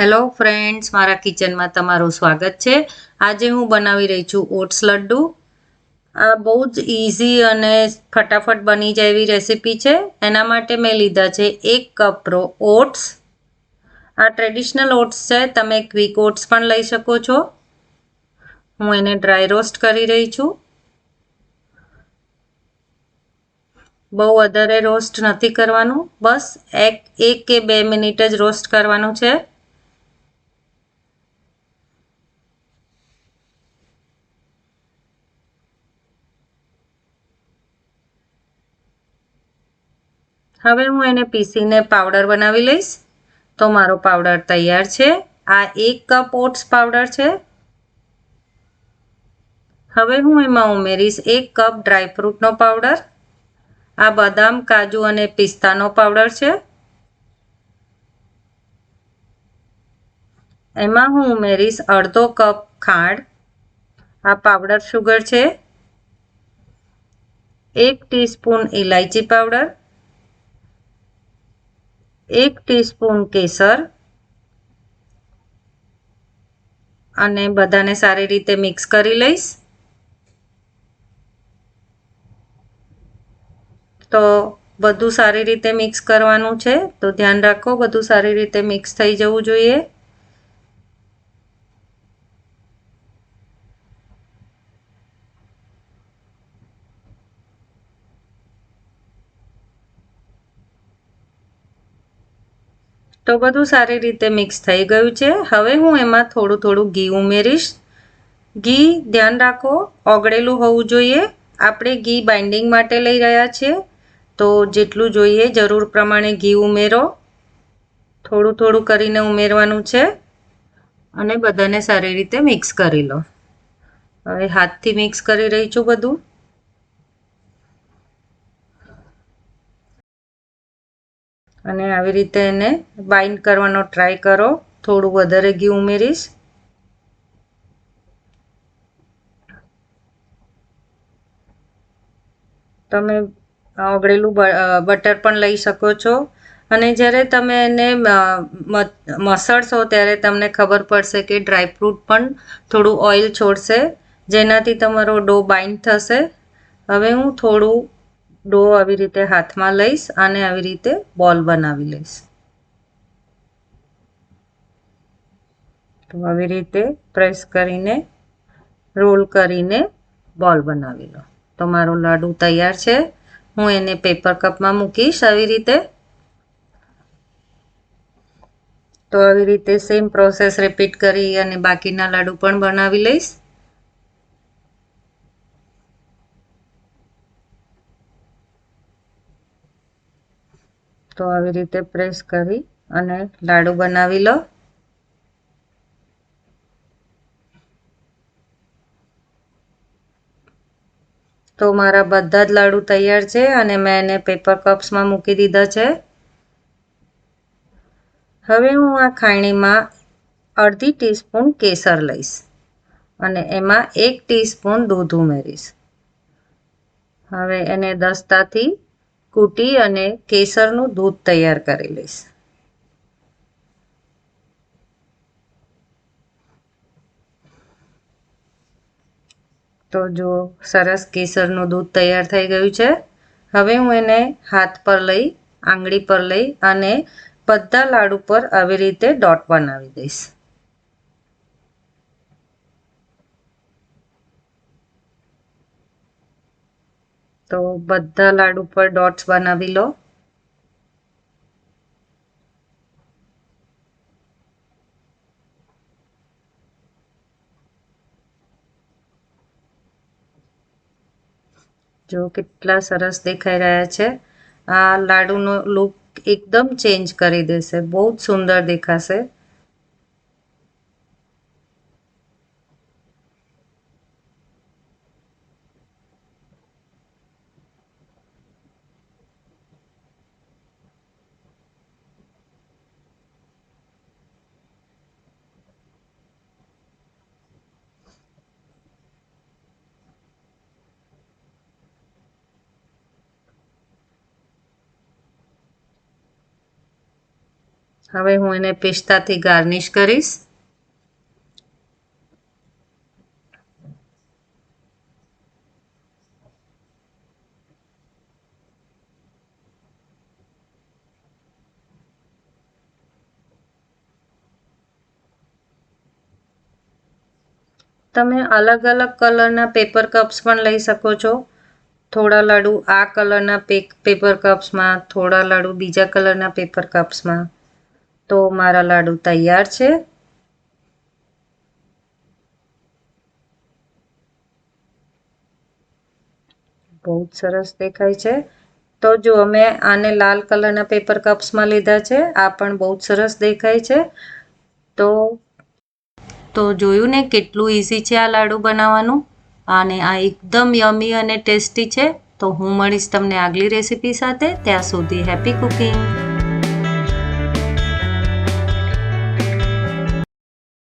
Hello friends મારા કિચનમાં તમારું સ્વાગત છે. આજે હું બનાવી રહી છું ઓટ્સ લડ્ડુ. આ બહુ જ ઇઝી અને ફટાફટ બની જાય એવી રેસીપી છે. એના માટે મેં લીધા છે એક કપ રો ઓટ્સ. આ ટ્રેડિશનલ ઓટ્સ છે. તમે ક્વિક ઓટ્સ પણ લઈ શકો છો. હું એને ડ્રાય રોસ્ટ કરી રહી છું. બહુ વધારે રોસ્ટ નથી કરવાનું. બસ એક એક કે બે મિનિટ જ રોસ્ટ કરવાનું છે. હવે હું એને પીસીને પાવડર બનાવી લઈશ. તો મારો પાવડર તૈયાર છે. આ એક કપ ઓટ્સ પાવડર છે. હવે હું એમાં ઉમેરીશ એક કપ ડ્રાયફ્રૂટનો પાવડર આ બદામ, કાજુ અને પિસ્તાનો પાવડર છે. એમાં હું ઉમેરીશ અડધો કપ ખાંડ. આ પાવડર શુગર છે. એક ટીસ્પૂન ઇલાયચી પાવડર એક ટીસ્પૂન કેસર અને બધાને સારી રીતે મિક્સ કરી લઈશ. તો બધું સારી રીતે મિક્સ કરવાનું છે. તો ધ્યાન રાખો, બધું સારી રીતે મિક્સ થઈ જવું જોઈએ. તો બધું સારી રીતે મિક્સ થઈ ગયું છે. હવે હું એમાં થોડું થોડું ઘી ઉમેરીશ. ઘી, ધ્યાન રાખો, ઓગળેલું હોવું જોઈએ. આપણે ઘી બાઇન્ડિંગ માટે લઈ રહ્યા છીએ તો જેટલું જોઈએ જરૂર પ્રમાણે ઘી ઉમેરો. થોડું થોડું કરીને ઉમેરવાનું છે. અને બધાને સારી રીતે મિક્સ કરી લો. હવે હાથથી મિક્સ કરી રહી છું બધું. અને આવી રીતે એને બાઇન્ડ કરવાનો ટ્રાય કરો. થોડું વધારે ઘી ઉમેરીશ. તમે ઓગળેલું બટર પણ લઈ શકો છો. અને જ્યારે તમે એને મસળશો ત્યારે તમને ખબર પડશે કે ડ્રાયફ્રૂટ પણ થોડું ઓઇલ છોડશે. જેનાથી તમારો ડો બાઇન્ડ થશે. હવે હું થોડું ડો આવી રીતે હાથમાં લઈશ અને આવી રીતે બોલ બનાવી લઈશ. તો આવી રીતે પ્રેસ કરીને, રોલ કરીને બોલ બનાવી લો. તો મારો લાડુ તૈયાર છે. હું એને પેપર કપમાં મૂકીશ આવી રીતે. તો આવી રીતે સેમ પ્રોસેસ રિપીટ કરી અને બાકીના લાડુ પણ બનાવી લઈશ. તો આવી રીતે પ્રેસ કરી અને લાડુ બનાવી લો. તો મારા બધા જ લાડુ તૈયાર છે અને મેં એને પેપર કપ્સમાં મૂકી દીધા છે. હવે હું આ ખાણીમાં અડધી ટીસ્પૂન કેસર લઈશ અને એમાં એક ટીસ્પૂન દૂધ ઉમેરીશ. હવે એને દસ્તાથી કૂટી અને કેસરનું દૂધ તૈયાર કરી લઈશ. તો જો સરસ કેસરનું દૂધ તૈયાર થઈ ગયું છે, હવે હું એને હાથ પર લઈ, આંગળી પર લઈ અને બધા લાડુ પર આવી રીતે ડોટ બનાવી દઈશ. તો બધા લાડુ પર ડોટ્સ બનાવી લો. જો કેટલા સરસ દેખાઈ રહ્યા છે. આ લાડુનો લુક એકદમ ચેન્જ કરી દેશે. બહુ જ સુંદર દેખાશે. હવે હું એને પિસ્તાથી ગાર્નિશ કરીશ. તમે અલગ અલગ કલરના પેપર કપ્સ પણ લઈ શકો છો. થોડા લાડુ આ કલરના પેપર કપ્સમાં, થોડા લાડુ બીજા કલરના પેપર કપ્સમાં. તો મારા લાડુ તૈયાર છે. બહુ જ સરસ દેખાય છે. તો જો અમે આને લાલ કલરના પેપર કપ્સમાં લીધા છે, આ પણ બહુ જ સરસ દેખાય છે. તો તો જોયું ને કેટલું ઇઝી છે આ લાડુ બનાવવાનું? અને આ એકદમ યમી અને ટેસ્ટી છે. તો હું મળીશ તમને આગલી રેસીપી સાથે. ત્યાં સુધી હેપી કુકિંગ.